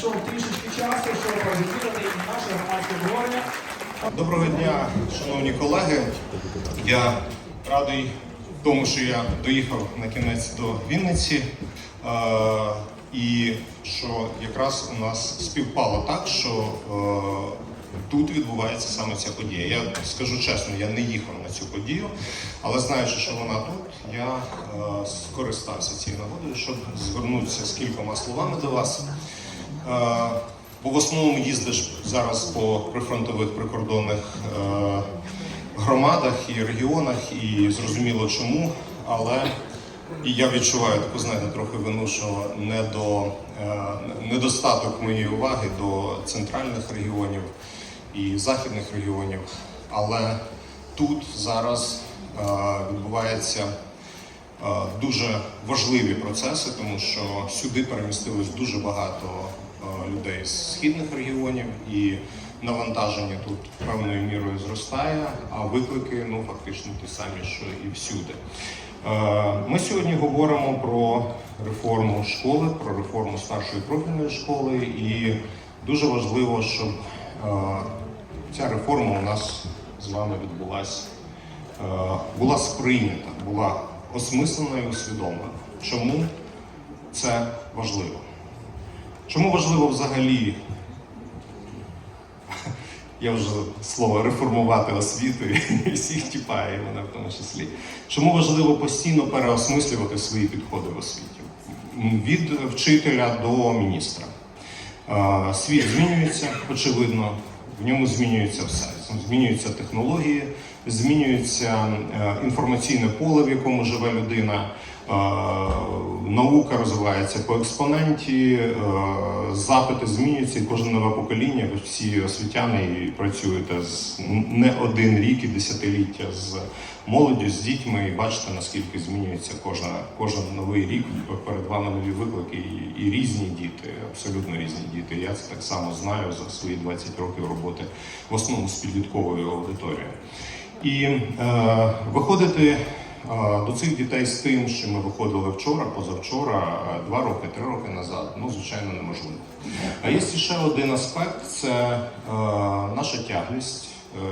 Щоб трішечки часу, щоб розвідати наше громадське обговорення. Доброго дня, шановні колеги. Я радий тому, що я доїхав на кінець до Вінниці. Е, І що якраз у нас співпало так, що е, тут відбувається саме ця подія. Я скажу чесно, я не їхав на цю подію, але знаючи, що вона тут, я е, скористався цією нагодою, щоб звернутися з кількома словами до вас. Бо в основному їздиш зараз по прифронтових прикордонних е, громадах і регіонах, і зрозуміло чому. Але і я відчуваю таку, знаєте, трохи вину, що не до е, недостаток моєї уваги до центральних регіонів і західних регіонів. Але тут зараз е, відбувається дуже важливі процеси, тому що сюди перемістилось дуже багато людей з східних регіонів, і навантаження тут певною мірою зростає, а виклики ну фактично ті самі, що і всюди. Е, Ми сьогодні говоримо про реформу школи, про реформу старшої профільної школи, і дуже важливо, щоб е, ця реформа у нас з вами відбулася е, була сприйнята, була осмислена і усвідомлена. Чому це важливо? Чому важливо взагалі, я вже слово реформувати освіту і всіх тіпає, мене в тому числі. Чому важливо постійно переосмислювати свої підходи в освіті? Від вчителя до міністра. Світ змінюється, очевидно, в ньому змінюється все. Змінюються технології, змінюється е, інформаційне поле, в якому живе людина. Е, Наука розвивається по експоненті, е, запити змінюються, і кожне нове покоління, ви всі освітяни і працюєте з не один рік і десятиліття з молоддю, з дітьми, і бачите, наскільки змінюється кожна, кожен новий рік. Перед вами нові виклики і, і різні діти, абсолютно різні діти. Я це так само знаю за свої 20 років роботи в основному з підлітковою аудиторією. І е, виходити до цих дітей з тим, що ми виходили вчора, позавчора, два роки, три роки назад, ну звичайно неможливо. А є ще один аспект це е, наша тяглість. Е,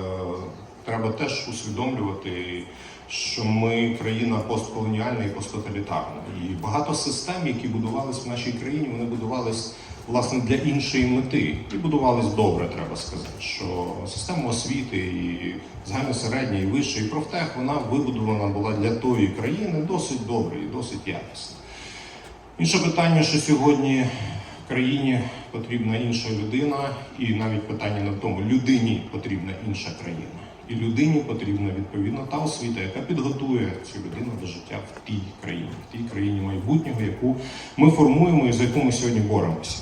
треба теж усвідомлювати, що ми країна постколоніальна і посттоталітарна. І багато систем, які будувались в нашій країні, вони будувались власне для іншої мети і будувались добре, треба сказати. Що система освіти і загальна середня, і вища, і профтех вона вибудована була для тої країни досить добре і досить якісно. Інше питання, що сьогодні країні потрібна інша людина, і навіть питання не в тому, людині потрібна інша країна. І людині потрібна відповідно та освіта, яка підготує цю людину до життя в тій країні, в тій країні майбутнього, яку ми формуємо і за яку ми сьогодні боремося.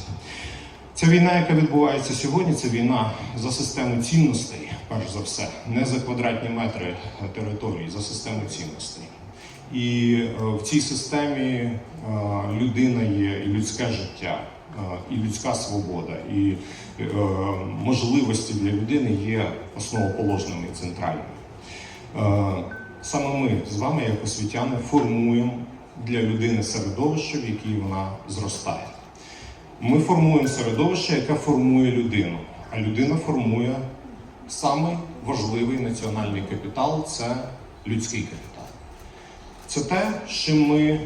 Ця війна, яка відбувається сьогодні, це війна за систему цінностей, перш за все, не за квадратні метри території, за систему цінностей. І е, в цій системі е, людина є і людське життя, е, і людська свобода, і можливості для людини є основоположними і центральними. Саме ми з вами, як освітяни, формуємо для людини середовище, в якій вона зростає. Ми формуємо середовище, яке формує людину, а людина формує самий важливий національний капітал це людський капітал. Це те, з чим ми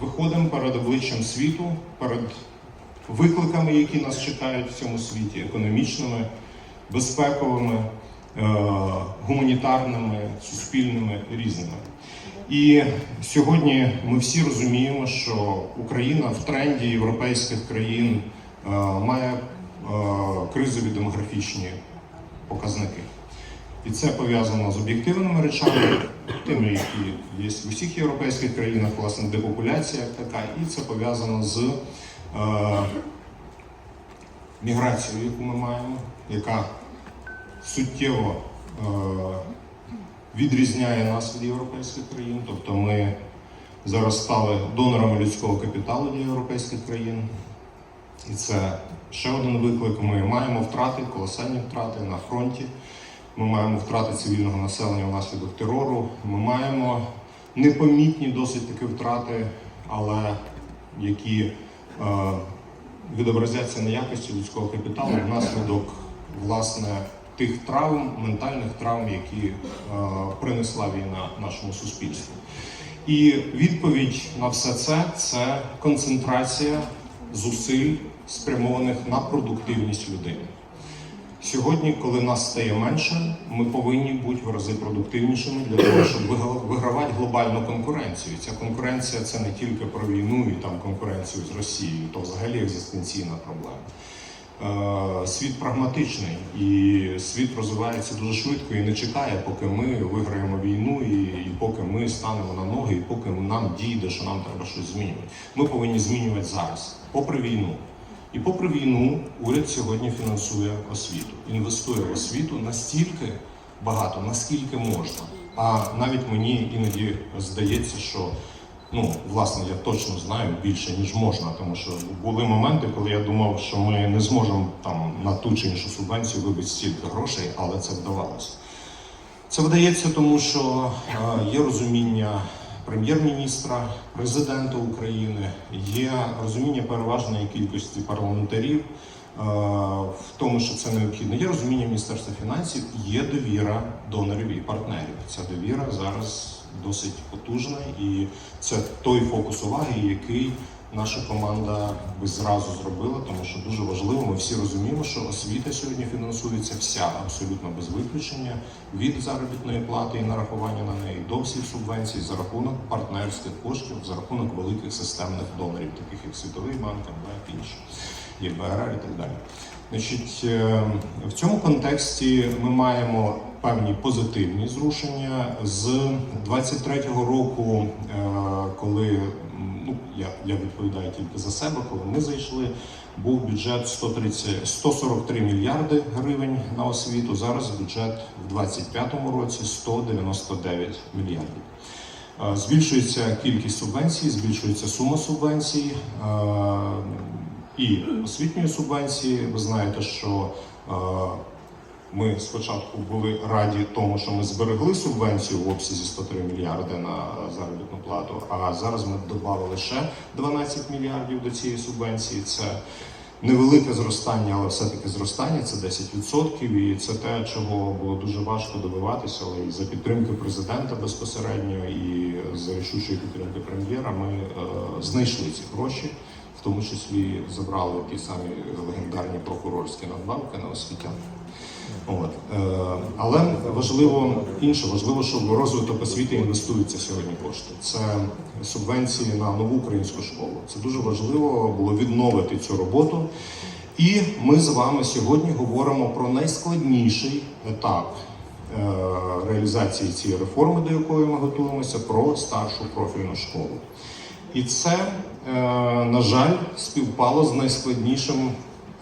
виходимо перед обличчям світу, перед викликами, які нас чекають в цьому світі, економічними, безпековими, е, гуманітарними, суспільними, різними. І сьогодні ми всі розуміємо, що Україна в тренді європейських країн е, має е, кризові демографічні показники. І це пов'язано з об'єктивними речами, тими, які є в усіх європейських країнах, власне, депопуляція як така, і це пов'язано з е, міграцією, яку ми маємо, яка суттєво е, відрізняє нас від європейських країн. Тобто ми зараз стали донорами людського капіталу для європейських країн. І це ще один виклик. Ми маємо втрати, колосальні втрати на фронті. Ми маємо втрати цивільного населення внаслідок терору. Ми маємо непомітні досить таки втрати, але які е, відобразяться на якості людського капіталу внаслідок власне тих травм, ментальних травм, які е, принесла війна нашому суспільству. І відповідь на все це це концентрація зусиль, спрямованих на продуктивність людини. Сьогодні, коли нас стає менше, ми повинні бути в рази продуктивнішими для того, щоб вигравати глобальну конкуренцію. Ця конкуренція це не тільки про війну і там конкуренцію з Росією, то взагалі екзистенційна проблема. Е, Світ прагматичний і світ розвивається дуже швидко і не чекає, поки ми виграємо війну, і, і поки ми станемо на ноги, і поки нам дійде, що нам треба щось змінювати. Ми повинні змінювати зараз, попри війну. І попри війну, уряд сьогодні фінансує освіту, інвестує в освіту настільки багато, наскільки можна. А навіть мені іноді здається, що ну, власне, я точно знаю більше, ніж можна, тому що були моменти, коли я думав, що ми не зможемо там на ту чи іншу субвенцію вибити стільки грошей, але це вдавалося. Це вдається, тому що е, є розуміння прем'єр-міністра, президента України, є розуміння переважної кількості парламентарів е, в тому, що це необхідно. Є розуміння Міністерства фінансів, є довіра донорів і партнерів. Ця довіра зараз досить потужна, і це той фокус уваги, який наша команда би зразу зробила, тому що дуже важливо. Ми всі розуміємо, що освіта сьогодні фінансується вся абсолютно без виключення від заробітної плати і нарахування на неї до всіх субвенцій за рахунок партнерських коштів, за рахунок великих системних донорів, таких як Світовий банк, МВФ, інші, ЄБРР і так далі. Значить, е, в цьому контексті ми маємо певні позитивні зрушення з 23-го року, е, коли ну я, я відповідаю тільки за себе, коли ми зайшли, був бюджет 130, 143 мільярди гривень на освіту. Зараз бюджет в 25-му році 199 мільярдів. Е, Збільшується кількість субвенцій, збільшується сума субвенцій е, і освітньої субвенції. Ви знаєте, що е, ми спочатку були раді тому, що ми зберегли субвенцію в обсязі 103 мільярди на заробітну плату. А зараз ми додали ще 12 мільярдів до цієї субвенції. Це невелике зростання, але все-таки зростання це 10%. І це те, чого було дуже важко добиватися, але і за підтримки президента безпосередньо, і за рішучої підтримки прем'єра ми е, знайшли ці гроші. Тому числі забрали ті самі легендарні прокурорські надбавки на освітян. От. Е, але важливо інше, важливо, що в розвиток освіти інвестуються сьогодні кошти. Це субвенції на нову українську школу. Це дуже важливо було відновити цю роботу. І ми з вами сьогодні говоримо про найскладніший етап е, реалізації цієї реформи, до якої ми готуємося, про старшу профільну школу. І це, е, на жаль, співпало з найскладнішим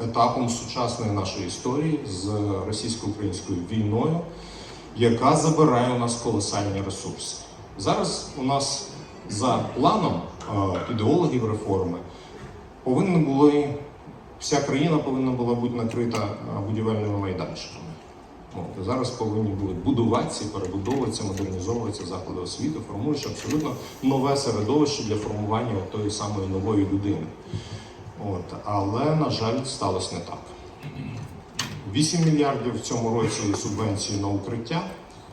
етапом сучасної нашої історії з російсько-українською війною, яка забирає у нас колосальні ресурси. Зараз у нас за планом е, ідеологів реформи повинні були вся країна повинна була бути накрита е, будівельними майданчиками. От, зараз повинні були будуватися, перебудовуватися, модернізовуватися заклади освіти, формуючи абсолютно нове середовище для формування тої самої нової людини. От, але, на жаль, сталося не так. 8 мільярдів в цьому році субвенції на укриття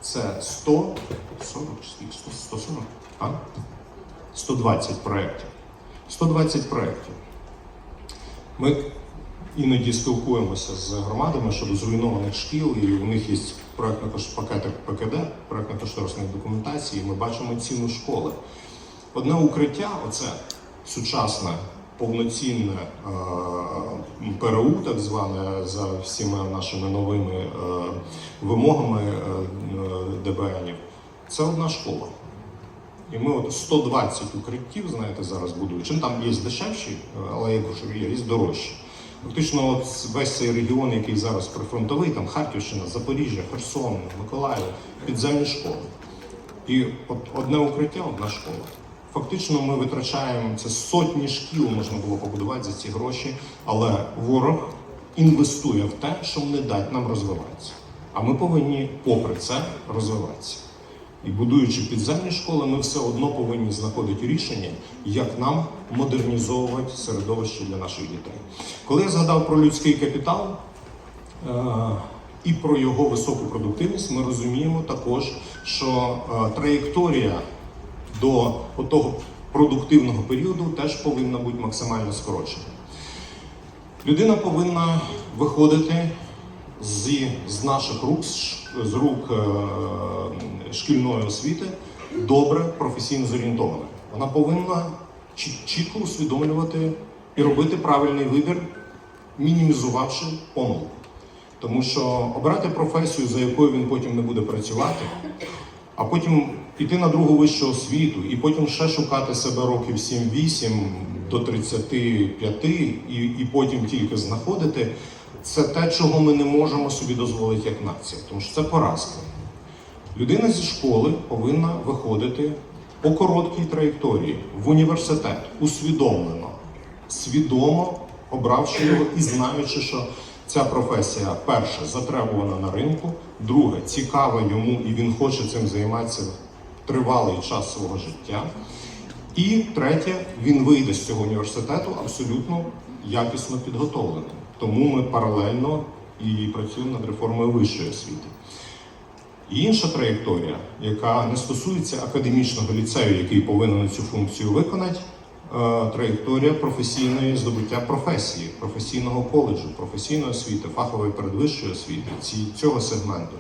це 140, чи 140? А? 120 проєктів. 120 проєктів. Ми іноді спілкуємося з громадами щодо зруйнованих шкіл, і у них є проєктно пакети ПКД, проєктно-кошторисних документацій, і ми бачимо ціну школи. Одне укриття, оце сучасне, повноцінне е, ПРУ, так зване, за всіма нашими новими е, вимогами е, ДБНів, це одна школа. І ми от 120 укриттів, знаєте, зараз будують. Там є дешевші, але є дорожчі. Фактично, от весь цей регіон, який зараз прифронтовий, там Харківщина, Запоріжжя, Херсон, Миколаїв, підземні школи. І от одне укриття, одна школа. Фактично, ми витрачаємо це сотні шкіл, можна було побудувати за ці гроші, але ворог інвестує в те, щоб не дати нам розвиватися. А ми повинні, попри це, розвиватися. І будуючи підземні школи, ми все одно повинні знаходити рішення, як нам модернізовувати середовище для наших дітей. Коли я згадав про людський капітал е, і про його високу продуктивність, ми розуміємо також, що е, траєкторія до того продуктивного періоду теж повинна бути максимально скорочена. Людина повинна виходити з, з наших рук, з, рук е, шкільної освіти добре професійно зорієнтована. Вона повинна чітко усвідомлювати і робити правильний вибір, мінімізувавши помилку. Тому що обирати професію, за якою він потім не буде працювати, а потім піти на другу вищу освіту, і потім ще шукати себе років 7-8 до 35, і, і потім тільки знаходити, це те, чого ми не можемо собі дозволити як нація, тому що це поразка. Людина зі школи повинна виходити по короткій траєкторії в університет усвідомлено, свідомо обравши його і знаючи, що ця професія, перше, затребувана на ринку, друге, цікава йому і він хоче цим займатися тривалий час свого життя. І третє, він вийде з цього університету абсолютно якісно підготовленим. Тому ми паралельно і працюємо над реформою вищої освіти. І інша траєкторія, яка не стосується академічного ліцею, який повинен цю функцію виконати, е, траєкторія професійної здобуття професії, професійного коледжу, професійної освіти, фахової передвищої освіти, цього сегменту.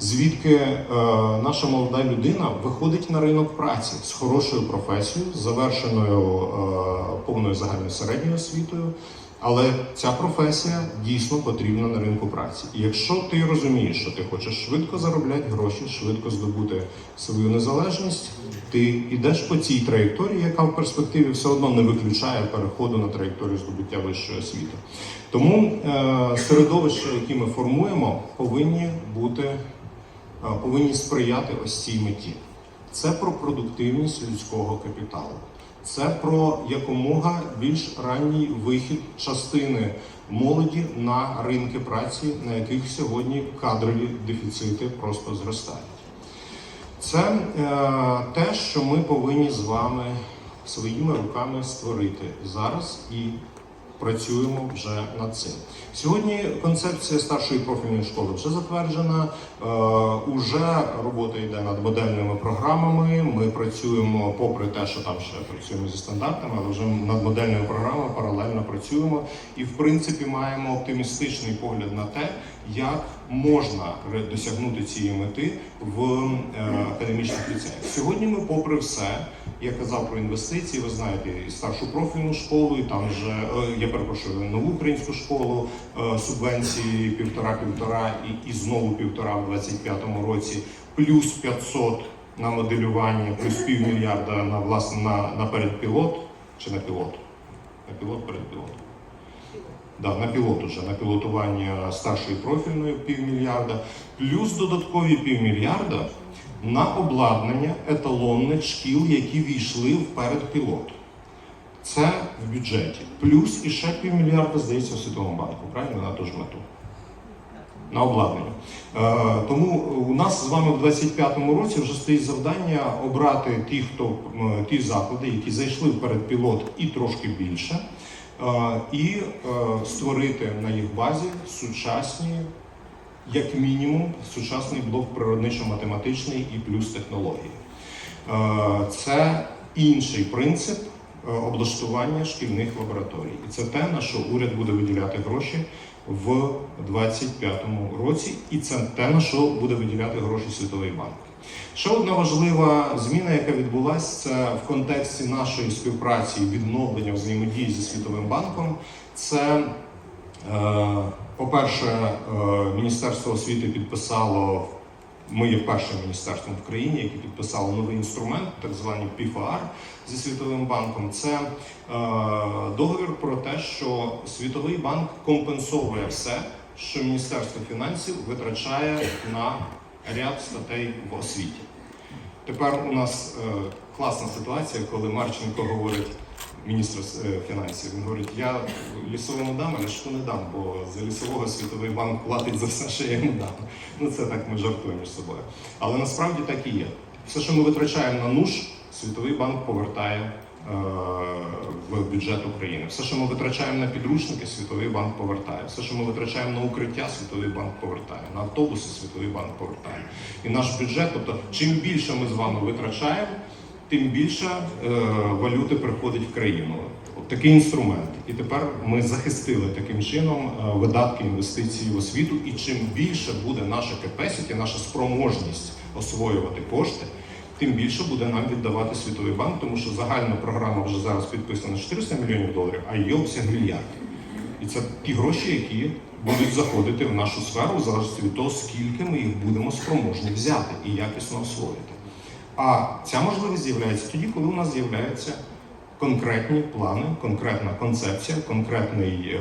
Звідки е, наша молода людина виходить на ринок праці з хорошою професією, завершеною е, повною загальною середньою освітою, але ця професія дійсно потрібна на ринку праці. І якщо ти розумієш, що ти хочеш швидко заробляти гроші, швидко здобути свою незалежність, ти йдеш по цій траєкторії, яка в перспективі все одно не виключає переходу на траєкторію здобуття вищої освіти. Тому е, середовище, яке ми формуємо, повинні бути е, повинні сприяти ось цій меті. Це про продуктивність людського капіталу. Це про якомога більш ранній вихід частини молоді на ринки праці, на яких сьогодні кадрові дефіцити просто зростають. Це е, те, що ми повинні з вами своїми руками створити зараз і працюємо вже над цим. Сьогодні концепція старшої профільної школи вже затверджена. Е, уже робота йде над модельними програмами. Ми працюємо, попри те, що там ще працюємо зі стандартами, але вже над модельною програмою паралельно працюємо і, в принципі, маємо оптимістичний погляд на те, як можна досягнути цієї мети в е, академічних ліцеях. Сьогодні ми, попри все, я казав про інвестиції. Ви знаєте, і старшу профільну школу, і там вже е, я перепрошую нову українську школу, е, субвенції півтора-півтора і, і знову півтора в 25-му році, плюс 500 на моделювання, плюс півмільярда на власне на, на передпілот чи на пілот? На пілот передпілот. Да, на пілот уже, на пілотування старшої профільної півмільярда, плюс додаткові півмільярда на обладнання еталонних шкіл, які війшли в передпілот. Це в бюджеті. Плюс іще півмільярда, здається, в Світовому банку, правильно, на ту ж мету. На обладнання. Е, тому у нас з вами в 25-му році вже стоїть завдання обрати ті, хто ті заклади, які зайшли в передпілот і трошки більше, і е, створити на їх базі сучасні, як мінімум, сучасний блок природничо-математичний і плюс технології. Е, Це інший принцип е, облаштування шкільних лабораторій. І це те, на що уряд буде виділяти гроші в 2025 році, і це те, на що буде виділяти гроші Світовий банк. Ще одна важлива зміна, яка відбулася, це в контексті нашої співпраці і відновлення взаємодії зі Світовим банком. Це Е, По-перше, е, Міністерство освіти підписало, ми є першим міністерством в країні, яке підписало новий інструмент, так званий PFR зі Світовим банком. Це е, договір про те, що Світовий банк компенсовує все, що Міністерство фінансів витрачає на ряд статей в освіті. Тепер у нас е, класна ситуація, коли Марченко говорить, міністр е, фінансів, він говорить, я лісовому дам, але що не дам, бо за лісового світовий банк платить за все, що я йому дам. Ну це так ми жартуємо між собою. Але насправді так і є. Все, що ми витрачаємо на нуж, Світовий банк повертає в бюджет України. Все, що ми витрачаємо на підручники, Світовий банк повертає. Все, що ми витрачаємо на укриття, Світовий банк повертає. На автобуси Світовий банк повертає. І наш бюджет, тобто, чим більше ми з вами витрачаємо, тим більше е, валюти приходить в країну. От такий інструмент. І тепер ми захистили таким чином е, видатки інвестиції в освіту. І чим більше буде наша capacity, наша спроможність освоювати кошти, тим більше буде нам віддавати Світовий банк, тому що загальна програма вже зараз підписана 400 мільйонів доларів, а її обсяг мільярдів. І це ті гроші, які будуть заходити в нашу сферу, в залежності від того, скільки ми їх будемо спроможні взяти і якісно освоїти. А ця можливість з'являється тоді, коли у нас з'являються конкретні плани, конкретна концепція, конкретний е,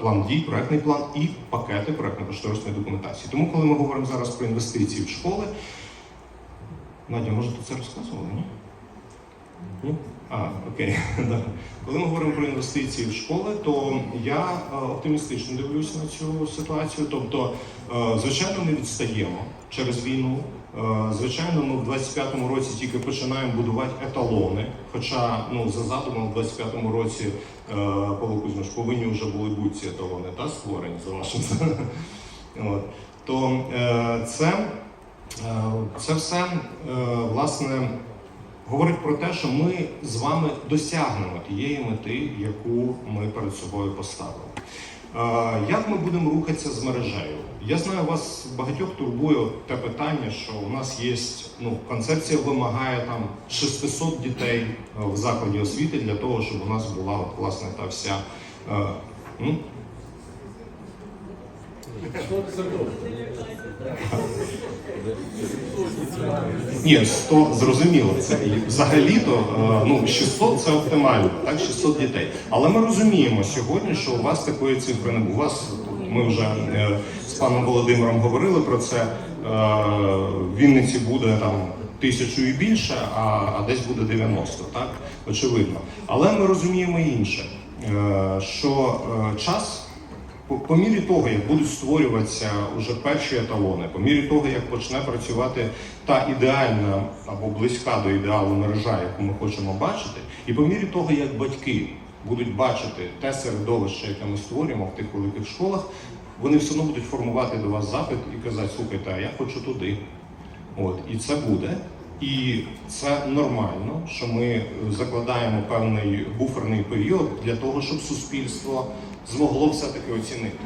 план дій, проектний план і пакети проектно-кошторисної документації. Тому, коли ми говоримо зараз про інвестиції в школи, Надя, може, ти це розказувала? Ні? Ні? А, окей. Да. Коли ми говоримо про інвестиції в школи, то я е, оптимістично дивлюся на цю ситуацію. Тобто, е, звичайно, ми відстаємо через війну. Е, Звичайно, ми в 25-му році тільки починаємо будувати еталони. Хоча ну за задумом, в 25-му році Павло Кузьмич, повинні вже були бути ці еталони та створені за вашим. То це, це все е, власне говорить про те, що ми з вами досягнемо тієї мети, яку ми перед собою поставили. Е, Як ми будемо рухатися з мережею? Я знаю, вас багатьох турбує те питання, що у нас є ну, концепція вимагає там 600 дітей е, в закладі освіти для того, щоб у нас була от, власне та вся. Ні, 100 зрозуміло. Це взагалі-то е, ну 600 це оптимально, так 600 дітей. Але ми розуміємо сьогодні, що у вас такої цифри не. У вас ми вже е, з паном Володимиром говорили про це. Е, В Вінниці буде там тисячу і більше, а, десь буде 90, так очевидно. Але ми розуміємо інше, що час. По, мірі того, як будуть створюватися уже перші еталони, по мірі того, як почне працювати та ідеальна або близька до ідеалу мережа, яку ми хочемо бачити, і по мірі того, як батьки будуть бачити те середовище, яке ми створюємо в тих великих школах, вони все одно будуть формувати до вас запит і казати, слухайте, а я хочу туди. От, і це буде. І це нормально, що ми закладаємо певний буферний період для того, щоб суспільство змогло все-таки оцінити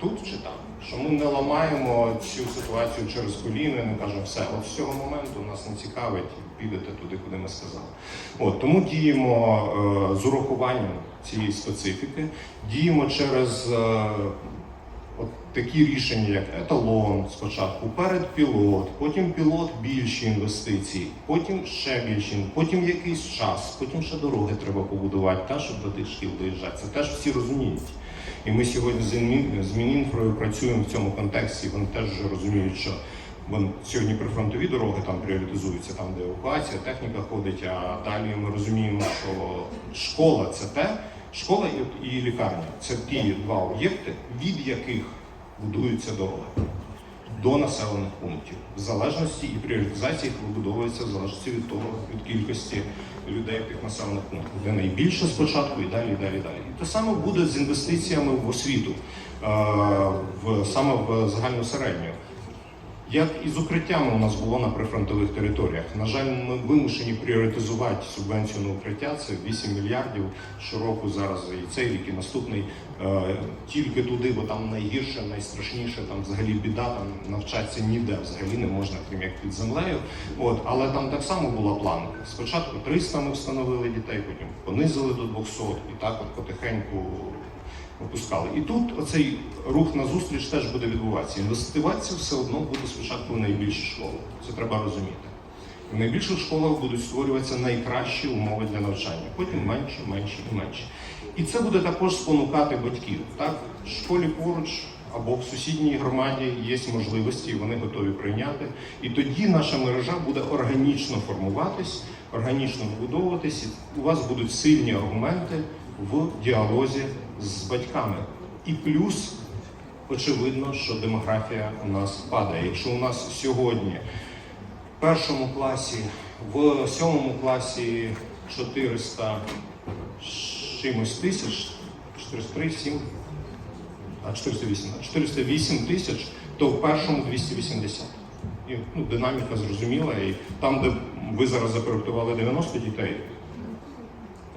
тут чи там. Що ми не ламаємо цю ситуацію через коліно і не кажемо, все, от з цього моменту нас не цікавить, підете туди, куди ми сказали. От тому діємо е, з урахуванням цієї специфіки, діємо через е, От такі рішення, як еталон спочатку, перед пілот, потім пілот більші інвестиції, потім ще більші, потім якийсь час, потім ще дороги треба побудувати, та, щоб до тих шкіл доїжджати. Це теж всі розуміють. І ми сьогодні з Мінінфрою працюємо в цьому контексті. Вони теж розуміють, що вони сьогодні прифронтові дороги там пріоритизуються, там де евакуація, техніка ходить. А далі ми розуміємо, що школа це те. Школа і лікарня це ті два об'єкти, від яких будуються дороги до населених пунктів. В залежності і пріоритизація їх вибудовується в залежності від того, від кількості людей в тих населених пунктах, де найбільше спочатку і далі, і далі, і далі. І те саме буде з інвестиціями в освіту, е, в саме в загальну середню. Як і з укриттями у нас було на прифронтових територіях. На жаль, ми вимушені пріоритизувати субвенцію на укриття. Це 8 мільярдів щороку зараз і цей рік, і наступний е, тільки туди, бо там найгірше, найстрашніше, там взагалі біда, там навчатися ніде взагалі не можна, крім як під землею. От, але там так само була планка. Спочатку 300 ми встановили дітей, потім понизили до 200 і так от потихеньку опускали. І тут оцей рух на зустріч теж буде відбуватися. Інвестуватися все одно буде спочатку в найбільші школи. Це треба розуміти. В найбільших школах будуть створюватися найкращі умови для навчання, потім менше, менше і менше. І це буде також спонукати батьків. Так, в школі поруч або в сусідній громаді є можливості, і вони готові прийняти. І тоді наша мережа буде органічно формуватись, органічно вбудовуватись. І у вас будуть сильні аргументи в діалозі з батьками. І плюс, очевидно, що демографія у нас падає. Якщо у нас сьогодні в першому класі, в сьомому класі 400 чимось тисяч, 403, 7, а 408, 408 тисяч, то в першому 280. І ну, динаміка зрозуміла. І там, де ви зараз запроектували 90 дітей,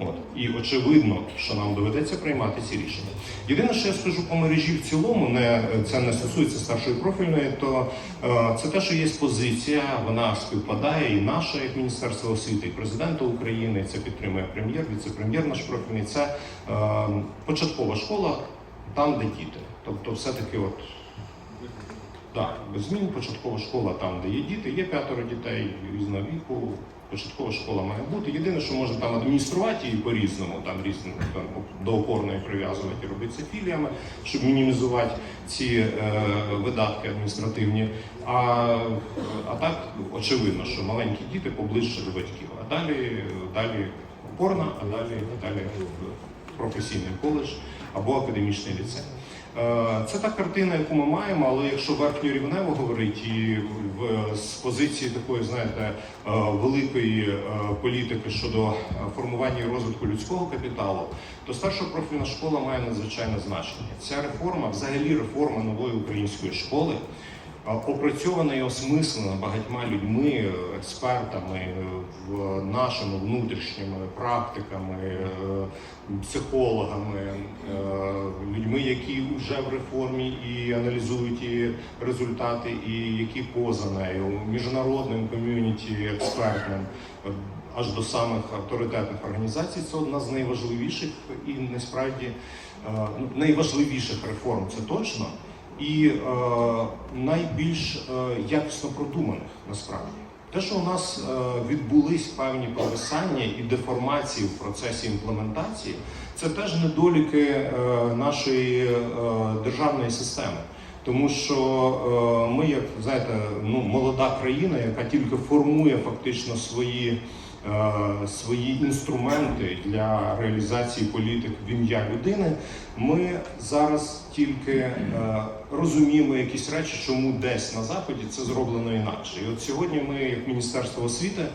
От. І очевидно, що нам доведеться приймати ці рішення. Єдине, що я скажу по мережі в цілому, не, це не стосується старшої профільної, то е, це те, що є позиція, вона співпадає і наша, як Міністерство освіти, і президента України, це підтримує прем'єр, віце-прем'єр наш профільний. Це е, початкова школа, там, де діти. Тобто, все-таки от. Так, без змін початкова школа там, де є діти, є п'ятеро дітей різного віку. Початкова школа має бути. Єдине, що можна там адмініструвати її по-різному, там різним там, до опорної прив'язувати, робити це філіями, щоб мінімізувати ці е, видатки адміністративні. А, а так очевидно, що маленькі діти поближче до батьків. А далі, далі опорна, а далі, далі професійний коледж або академічний ліцей. Е, Це та картина, яку ми маємо, але якщо верхньорівнево говорить і в з позиції такої, знаєте, е, великої е, політики щодо формування і розвитку людського капіталу, то старша профільна школа має надзвичайне значення. Ця реформа, взагалі реформа нової української школи, опрацьована і осмислена багатьма людьми, експертами, е, в нашими внутрішніми практиками, е, психологами, е, людьми, які вже в реформі і аналізують і результати, і які поза нею, міжнародним ком'юніті експертним. Аж до самих авторитетних організацій це одна з найважливіших і насправді найважливіших реформ, це точно, і е, найбільш е, якісно продуманих насправді. Те, що у нас е, відбулись певні провисання і деформації в процесі імплементації, це теж недоліки е, нашої е, державної системи. Тому що е, ми, як знаєте, ну молода країна, яка тільки формує фактично свої, е, свої інструменти для реалізації політик в ім'я людини, ми зараз тільки е, розуміємо якісь речі, чому десь на заході це зроблено інакше. І от сьогодні ми, як Міністерство освіти,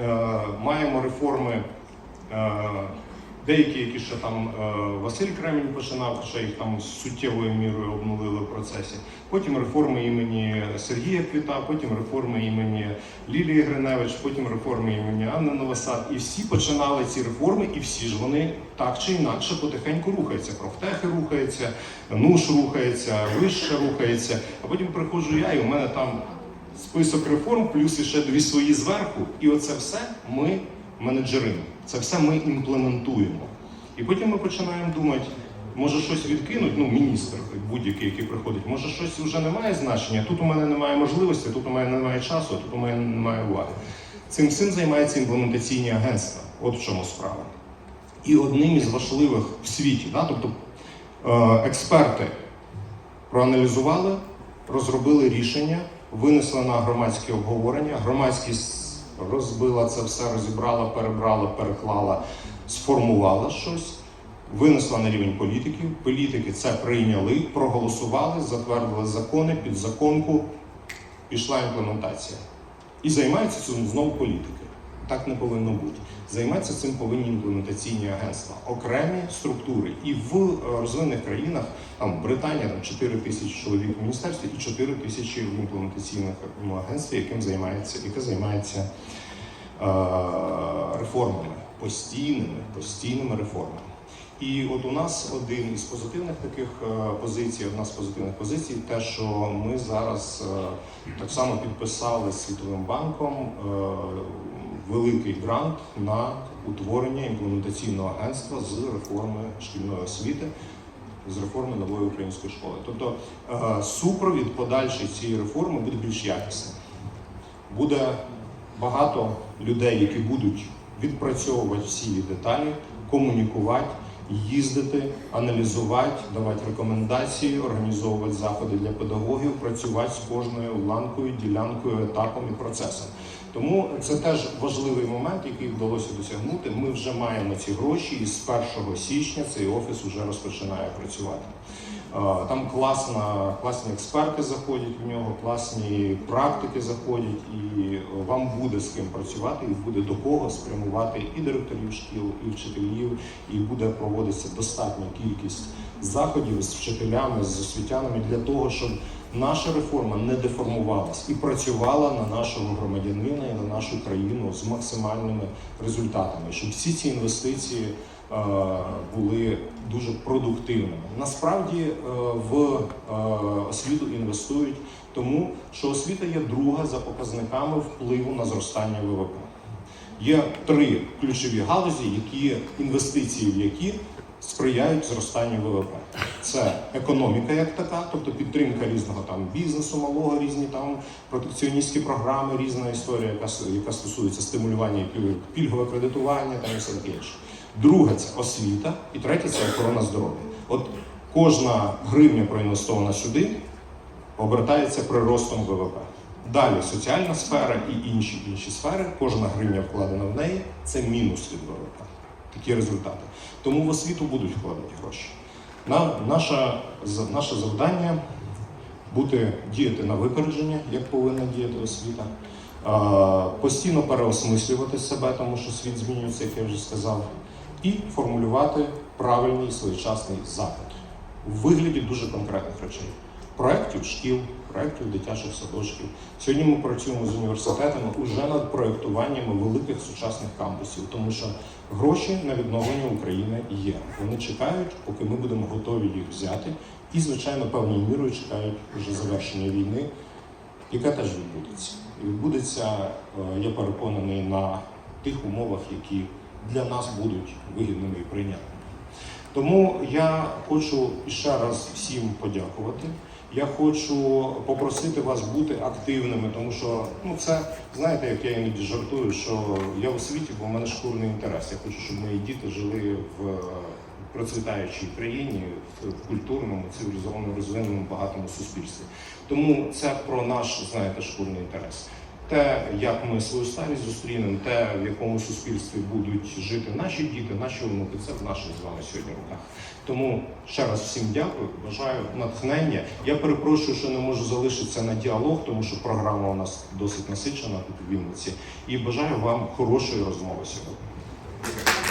е, маємо реформи. Деякі, які ще там е, Василь Кремінь починав, хоча їх там суттєвою мірою обнулили в процесі. Потім реформи імені Сергія Квіта, потім реформи імені Лілії Гриневич, потім реформи імені Анни Новосад. І всі починали ці реформи, і всі ж вони так чи інакше потихеньку рухаються. Профтехи рухаються, НУШ рухається, вище рухається. А потім приходжу я, і у мене там список реформ, плюс іще дві свої зверху. І оце все ми менеджеримо. Це все ми імплементуємо. І потім ми починаємо думати, може щось відкинуть, ну, міністр будь-який, який приходить, може щось вже не має значення, тут у мене немає можливості, тут у мене немає часу, тут у мене немає уваги. Цим всім займається імплементаційні агентства. От в чому справа. І одним із важливих в світі, да? тобто е, експерти проаналізували, розробили рішення, винесли на громадське обговорення. Громадськість розбила це все, розібрала, перебрала, переклала, сформувала щось, винесла на рівень політиків. Політики це прийняли, проголосували, затвердили закони, підзаконку, пішла імплементація. І займаються цим знову політики. Так не повинно бути. Займатися цим повинні імплементаційні агентства, окремі структури. І в е, розвинених країнах, там Британія, там 4 тисячі чоловік в міністерстві і 4 тисячі в імплементаційних агентстві, яким займається, яке займається е, реформами, постійними, постійними реформами. І от у нас один із позитивних таких е, позицій, одна з позитивних позицій, те, що ми зараз е, так само підписали з Світовим банком великий грант на утворення імплементаційного агентства з реформи шкільної освіти, з реформи нової української школи. Тобто е, супровід подальший цієї реформи буде більш якісним. Буде багато людей, які будуть відпрацьовувати всі деталі, комунікувати, їздити, аналізувати, давати рекомендації, організовувати заходи для педагогів, працювати з кожною ланкою, ділянкою, етапом і процесом. Тому це теж важливий момент, який вдалося досягнути. Ми вже маємо ці гроші, і з 1 січня цей офіс вже розпочинає працювати. Там класна, класні експерти заходять в нього, класні практики заходять, і вам буде з ким працювати, і буде до кого спрямувати і директорів шкіл, і вчителів, і буде проводитися достатня кількість заходів з вчителями, з освітянами для того, щоб наша реформа не деформувалась і працювала на нашого громадянина і на нашу країну з максимальними результатами, щоб всі ці інвестиції е, були дуже продуктивними. Насправді е, в е, освіту інвестують тому, що освіта є друга за показниками впливу на зростання ВВП. Є три ключові галузі, які інвестиції в які сприяють зростанню ВВП. Це економіка як така, тобто підтримка різного там бізнесу, малого, різні там протекціоністські програми, різна історія, яка, яка стосується стимулювання пільгове кредитування та все таке інше. Друге це освіта, і третє це охорона здоров'я. От кожна гривня проінвестована сюди обертається приростом ВВП. Далі соціальна сфера і інші інші сфери, кожна гривня вкладена в неї це мінус від ВВП. Такі результати. Тому в освіту будуть вкладати гроші. На, наша, наше завдання бути діяти на випередження, як повинна діяти освіта, постійно переосмислювати себе, тому що світ змінюється, як я вже сказав, і формулювати правильний своєчасний запит у вигляді дуже конкретних речей. Проєктів шкіл, проєктів дитячих садочків. Сьогодні ми працюємо з університетами уже над проєктуваннями великих сучасних кампусів, тому що гроші на відновлення України є. Вони чекають, поки ми будемо готові їх взяти, і, звичайно, певною мірою чекають вже завершення війни, яка теж відбудеться. Відбудеться, е, я переконаний, на тих умовах, які для нас будуть вигідними і прийнятними. Тому я хочу ще раз всім подякувати. Я хочу попросити вас бути активними, тому що ну це знаєте, як я іноді жартую, що я у світі, бо в мене шкурний інтерес. Я хочу, щоб мої діти жили в е, процвітаючій країні, в культурному, цивілізованому, розвиненому, багатому суспільстві. Тому це про наш, знаєте, шкурний інтерес. Те, як ми свою старість зустрінемо, те, в якому суспільстві будуть жити наші діти, наші онуки, це в наших з вами сьогодні руках. Тому ще раз всім дякую, бажаю натхнення. Я перепрошую, що не можу залишитися на діалог, тому що програма у нас досить насичена тут в Вінниці. І бажаю вам хорошої розмови сьогодні.